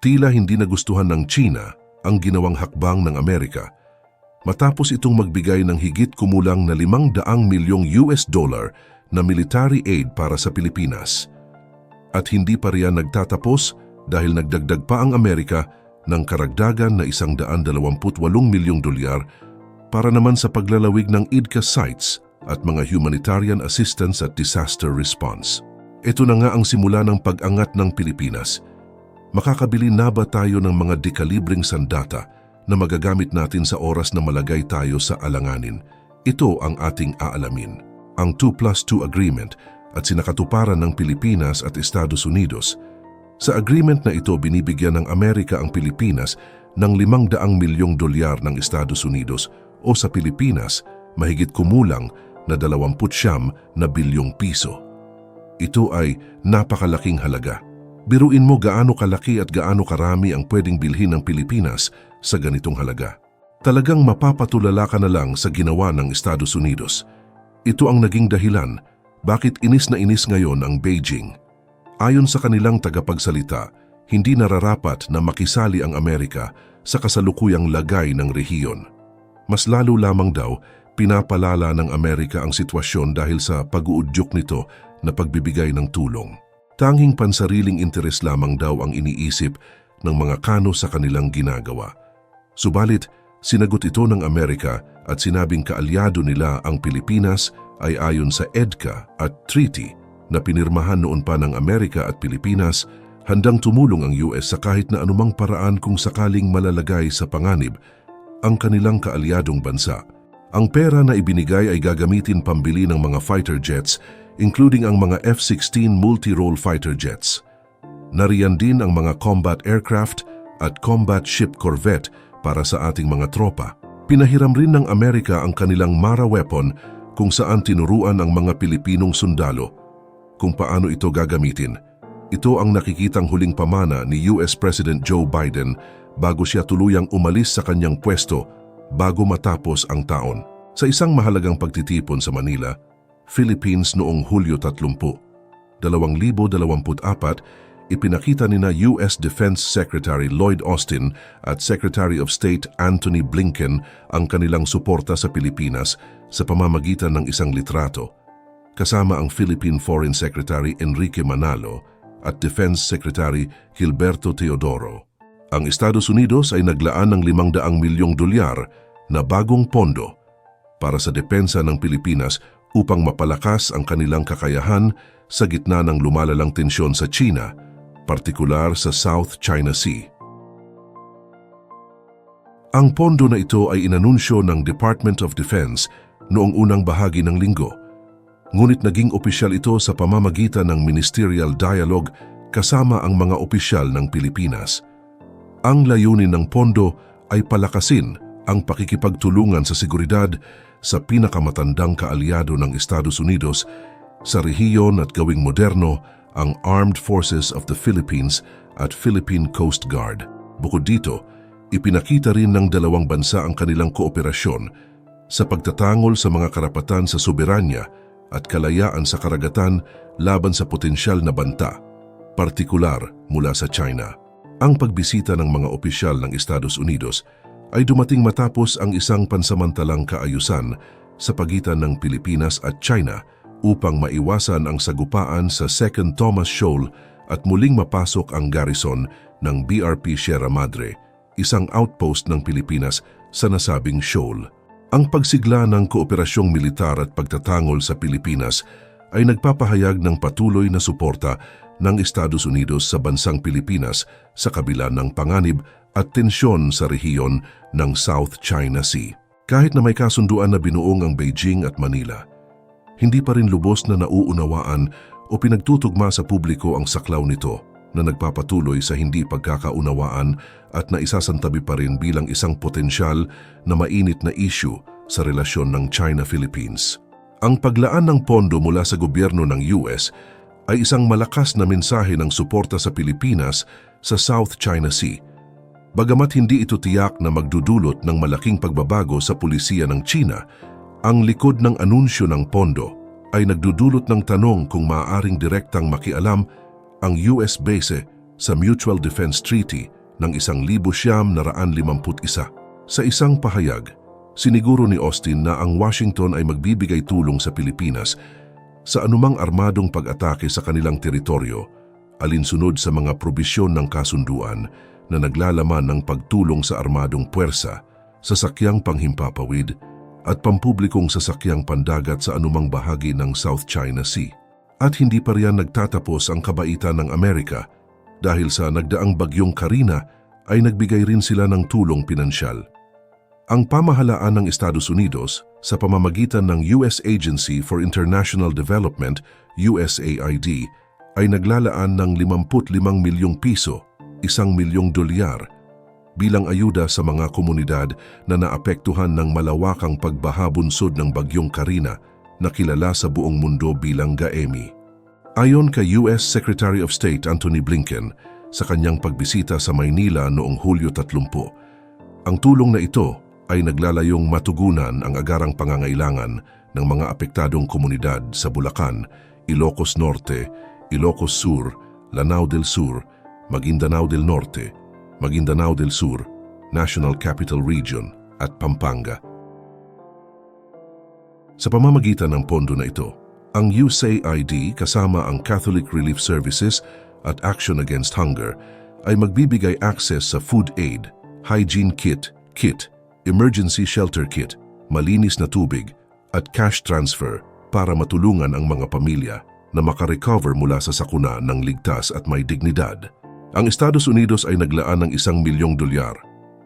Tila hindi nagustuhan ng China ang ginawang hakbang ng Amerika matapos itong magbigay ng higit kumulang na 500 milyong US dollar na military aid para sa Pilipinas. At hindi pa riyan nagtatapos dahil nagdagdag pa ang Amerika ng karagdagan na 128 milyong dolyar para naman sa paglalawig ng IDCA sites at mga humanitarian assistance at disaster response. Ito na nga ang simula ng pag-angat ng Pilipinas. Makakabili na ba tayo ng mga dekalibring sandata na magagamit natin sa oras na malagay tayo sa alanganin? Ito ang ating aalamin. Ang 2 plus 2 agreement at sinakatuparan ng Pilipinas at Estados Unidos. Sa agreement na ito binibigyan ng Amerika ang Pilipinas ng 500 milyong dolyar ng Estados Unidos o sa Pilipinas mahigit kumulang na 29 na bilyong piso. Ito ay napakalaking halaga. Biruin mo gaano kalaki at gaano karami ang pwedeng bilhin ng Pilipinas sa ganitong halaga. Talagang mapapatulala ka na lang sa ginawa ng Estados Unidos. Ito ang naging dahilan bakit inis na inis ngayon ang Beijing. Ayon sa kanilang tagapagsalita, hindi nararapat na makisali ang Amerika sa kasalukuyang lagay ng rehiyon. Mas lalo lamang daw, pinapalala ng Amerika ang sitwasyon dahil sa pag-uudyok nito na pagbibigay ng tulong. Tanging pansariling interes lamang daw ang iniisip ng mga kano sa kanilang ginagawa. Subalit, sinagot ito ng Amerika at sinabing kaalyado nila ang Pilipinas ay ayon sa EDCA at treaty na pinirmahan noon pa ng Amerika at Pilipinas, handang tumulong ang US sa kahit na anumang paraan kung sakaling malalagay sa panganib ang kanilang kaalyadong bansa. Ang pera na ibinigay ay gagamitin pambili ng mga fighter jets including ang mga F-16 multi-role fighter jets. Nariyan din ang mga combat aircraft at combat ship corvette para sa ating mga tropa. Pinahiram rin ng Amerika ang kanilang Mara weapon kung saan tinuruan ang mga Pilipinong sundalo kung paano ito gagamitin. Ito ang nakikitang huling pamana ni US President Joe Biden bago siya tuluyang umalis sa kanyang pwesto bago matapos ang taon. Sa isang mahalagang pagtitipon sa Manila, Philippines noong Hulyo 30, 2024, ipinakita ni na US Defense Secretary Lloyd Austin at Secretary of State Anthony Blinken ang kanilang suporta sa Pilipinas sa pamamagitan ng isang litrato, kasama ang Philippine Foreign Secretary Enrique Manalo at Defense Secretary Gilberto Teodoro. Ang Estados Unidos ay naglaan ng 500 milyong dolyar na bagong pondo para sa depensa ng Pilipinas upang mapalakas ang kanilang kakayahan sa gitna ng lumalalang tensyon sa China, partikular sa South China Sea. Ang pondo na ito ay inanunsyo ng Department of Defense noong unang bahagi ng linggo. Ngunit naging opisyal ito sa pamamagitan ng ministerial dialogue kasama ang mga opisyal ng Pilipinas. Ang layunin ng pondo ay palakasin ang pakikipagtulungan sa seguridad sa pinakamatandang kaalyado ng Estados Unidos sa rehiyon at gawing moderno ang Armed Forces of the Philippines at Philippine Coast Guard. Bukod dito, ipinakita rin ng dalawang bansa ang kanilang kooperasyon sa pagtatangol sa mga karapatan sa soberanya at kalayaan sa karagatan laban sa potensyal na banta, partikular mula sa China. Ang pagbisita ng mga opisyal ng Estados Unidos ay dumating matapos ang isang pansamantalang kaayusan sa pagitan ng Pilipinas at China upang maiwasan ang sagupaan sa Second Thomas Shoal at muling mapasok ang garrison ng BRP Sierra Madre, isang outpost ng Pilipinas sa nasabing shoal. Ang pagsigla ng kooperasyong militar at pagtatangol sa Pilipinas ay nagpapahayag ng patuloy na suporta ng Estados Unidos sa bansang Pilipinas sa kabila ng panganib at tensyon sa rehiyon ng South China Sea. Kahit na may kasunduan na binuong ang Beijing at Manila, hindi pa rin lubos na nauunawaan o pinagtutugma sa publiko ang saklaw nito na nagpapatuloy sa hindi pagkakaunawaan at naisasantabi pa rin bilang isang potensyal na mainit na issue sa relasyon ng China-Philippines. Ang paglaan ng pondo mula sa gobyerno ng US ay isang malakas na mensahe ng suporta sa Pilipinas sa South China Sea Bagamat hindi ito tiyak na magdudulot ng malaking pagbabago sa pulisiya ng China, ang likod ng anunsyo ng pondo ay nagdudulot ng tanong kung maaaring direktang makialam ang US base sa Mutual Defense Treaty ng 1951. Sa isang pahayag, siniguro ni Austin na ang Washington ay magbibigay tulong sa Pilipinas sa anumang armadong pag-atake sa kanilang teritoryo alinsunod sa mga probisyon ng kasunduan na naglalaman ng pagtulong sa armadong puwersa, sasakyang panghimpapawid at pampublikong sasakyang pandagat sa anumang bahagi ng South China Sea. At hindi pa riyan nagtatapos ang kabaitan ng Amerika dahil sa nagdaang bagyong Karina ay nagbigay rin sila ng tulong pinansyal. Ang pamahalaan ng Estados Unidos sa pamamagitan ng US Agency for International Development, USAID, ay naglalaan ng 55 milyong piso, isang milyong dolyar, bilang ayuda sa mga komunidad na naapektuhan ng malawakang pagbahabunsod ng bagyong Karina na kilala sa buong mundo bilang GAEMI. Ayon kay US Secretary of State Anthony Blinken sa kanyang pagbisita sa Maynila noong Hulyo 30, ang tulong na ito ay naglalayong matugunan ang agarang pangangailangan ng mga apektadong komunidad sa Bulacan, Ilocos Norte, Ilocos Sur, Lanao del Sur, Maguindanao del Norte, Maguindanao del Sur, National Capital Region at Pampanga. Sa pamamagitan ng pondo na ito, ang USAID kasama ang Catholic Relief Services at Action Against Hunger ay magbibigay access sa food aid, hygiene kit, kit, emergency shelter kit, malinis na tubig at cash transfer para matulungan ang mga pamilya na makarecover mula sa sakuna ng ligtas at may dignidad. Ang Estados Unidos ay naglaan ng isang milyong dolyar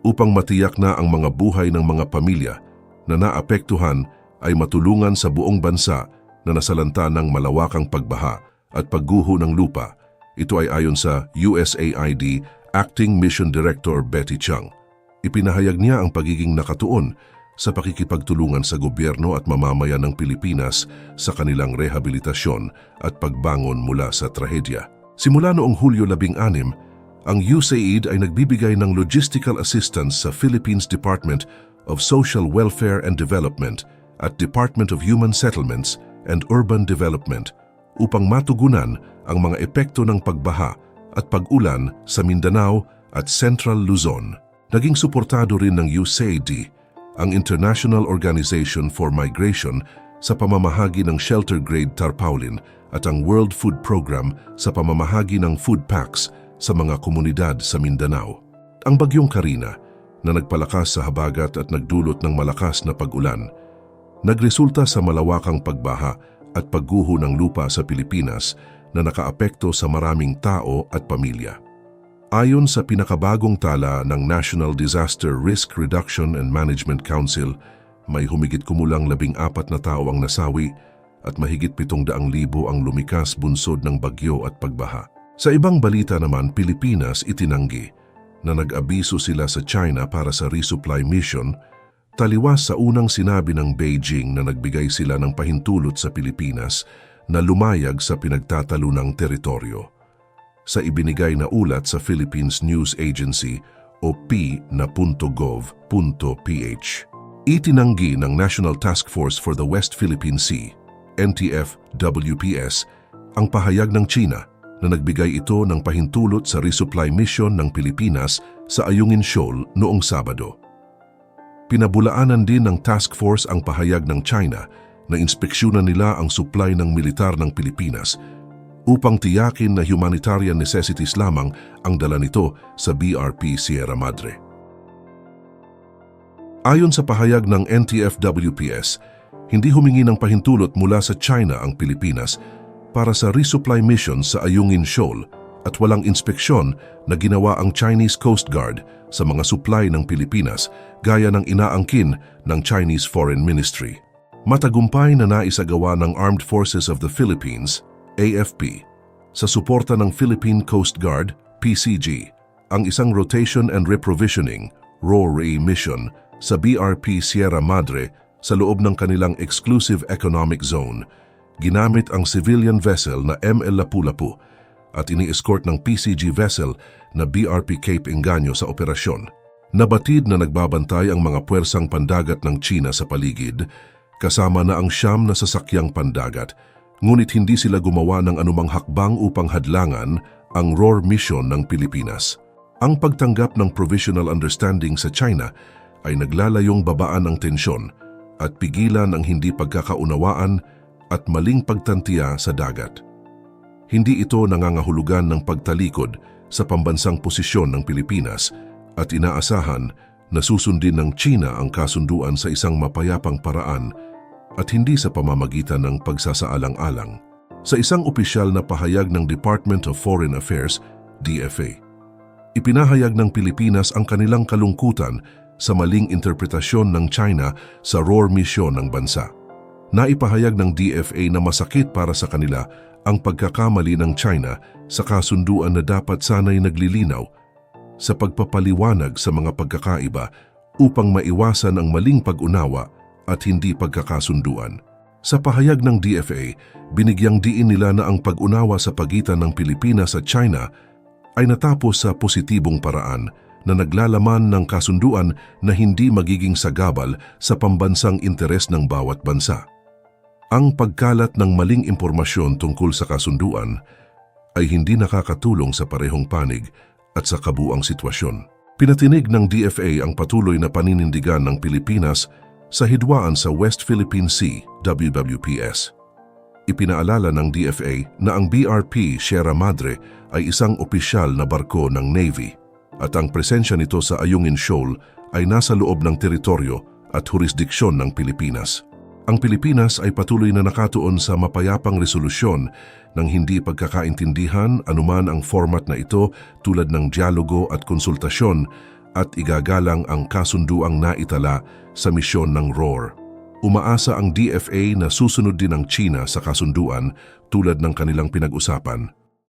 upang matiyak na ang mga buhay ng mga pamilya na naapektuhan ay matulungan sa buong bansa na nasalanta ng malawakang pagbaha at pagguho ng lupa. Ito ay ayon sa USAID Acting Mission Director Betty Chung. Ipinahayag niya ang pagiging nakatuon sa pakikipagtulungan sa gobyerno at mamamayan ng Pilipinas sa kanilang rehabilitasyon at pagbangon mula sa trahedya. Simula noong Hulyo 16, ang USAID ay nagbibigay ng logistical assistance sa Philippines Department of Social Welfare and Development at Department of Human Settlements and Urban Development upang matugunan ang mga epekto ng pagbaha at pag-ulan sa Mindanao at Central Luzon. Naging suportado rin ng USAID ang International Organization for Migration sa pamamahagi ng shelter grade tarpaulin at ang World Food Program sa pamamahagi ng food packs sa mga komunidad sa Mindanao. Ang bagyong Karina na nagpalakas sa habagat at nagdulot ng malakas na pag-ulan, nagresulta sa malawakang pagbaha at pagguho ng lupa sa Pilipinas na nakaapekto sa maraming tao at pamilya. Ayon sa pinakabagong tala ng National Disaster Risk Reduction and Management Council, may humigit kumulang labing apat na tao ang nasawi at mahigit pitong daang libo ang lumikas bunsod ng bagyo at pagbaha. Sa ibang balita naman, Pilipinas itinanggi na nag-abiso sila sa China para sa resupply mission, taliwas sa unang sinabi ng Beijing na nagbigay sila ng pahintulot sa Pilipinas na lumayag sa pinagtatalunang teritoryo sa ibinigay na ulat sa Philippines News Agency o p.gov.ph. Itinanggi ng National Task Force for the West Philippine Sea, NTF-WPS, ang pahayag ng China na nagbigay ito ng pahintulot sa resupply mission ng Pilipinas sa Ayungin Shoal noong Sabado. Pinabulaanan din ng task force ang pahayag ng China na inspeksyonan nila ang supply ng militar ng Pilipinas upang tiyakin na humanitarian necessities lamang ang dala nito sa BRP Sierra Madre. Ayon sa pahayag ng NTF-WPS, hindi humingi ng pahintulot mula sa China ang Pilipinas para sa resupply mission sa Ayungin Shoal at walang inspeksyon na ginawa ang Chinese Coast Guard sa mga supply ng Pilipinas gaya ng inaangkin ng Chinese Foreign Ministry. Matagumpay na naisagawa ng Armed Forces of the Philippines AFP, sa suporta ng Philippine Coast Guard, PCG, ang isang rotation and reprovisioning, RORE mission sa BRP Sierra Madre sa loob ng kanilang exclusive economic zone, ginamit ang civilian vessel na ML Lapu-Lapu at ini-escort ng PCG vessel na BRP Cape Engaño sa operasyon. Nabatid na nagbabantay ang mga puwersang pandagat ng China sa paligid, kasama na ang siyam na sasakyang pandagat ngunit hindi sila gumawa ng anumang hakbang upang hadlangan ang ROR mission ng Pilipinas. Ang pagtanggap ng Provisional Understanding sa China ay naglalayong babaan ang tensyon at pigilan ang hindi pagkakaunawaan at maling pagtantiya sa dagat. Hindi ito nangangahulugan ng pagtalikod sa pambansang posisyon ng Pilipinas at inaasahan na susundin ng China ang kasunduan sa isang mapayapang paraan at hindi sa pamamagitan ng pagsasaalang-alang. Sa isang opisyal na pahayag ng Department of Foreign Affairs, DFA, ipinahayag ng Pilipinas ang kanilang kalungkutan sa maling interpretasyon ng China sa ROR mission ng bansa. Naipahayag ng DFA na masakit para sa kanila ang pagkakamali ng China sa kasunduan na dapat sanay naglilinaw sa pagpapaliwanag sa mga pagkakaiba upang maiwasan ang maling pag-unawa at hindi pagkakasunduan. Sa pahayag ng DFA, binigyang diin nila na ang pag-unawa sa pagitan ng Pilipinas at China ay natapos sa positibong paraan na naglalaman ng kasunduan na hindi magiging sagabal sa pambansang interes ng bawat bansa. Ang pagkalat ng maling impormasyon tungkol sa kasunduan ay hindi nakakatulong sa parehong panig at sa kabuang sitwasyon. Pinatinig ng DFA ang patuloy na paninindigan ng Pilipinas sa hidwaan sa West Philippine Sea, WWPS. Ipinaalala ng DFA na ang BRP Sierra Madre ay isang opisyal na barko ng Navy at ang presensya nito sa Ayungin Shoal ay nasa loob ng teritoryo at jurisdiksyon ng Pilipinas. Ang Pilipinas ay patuloy na nakatuon sa mapayapang resolusyon ng hindi pagkakaintindihan anuman ang format na ito tulad ng dialogo at konsultasyon at igagalang ang kasunduang naitala sa misyon ng ROR. Umaasa ang DFA na susunod din ang China sa kasunduan tulad ng kanilang pinag-usapan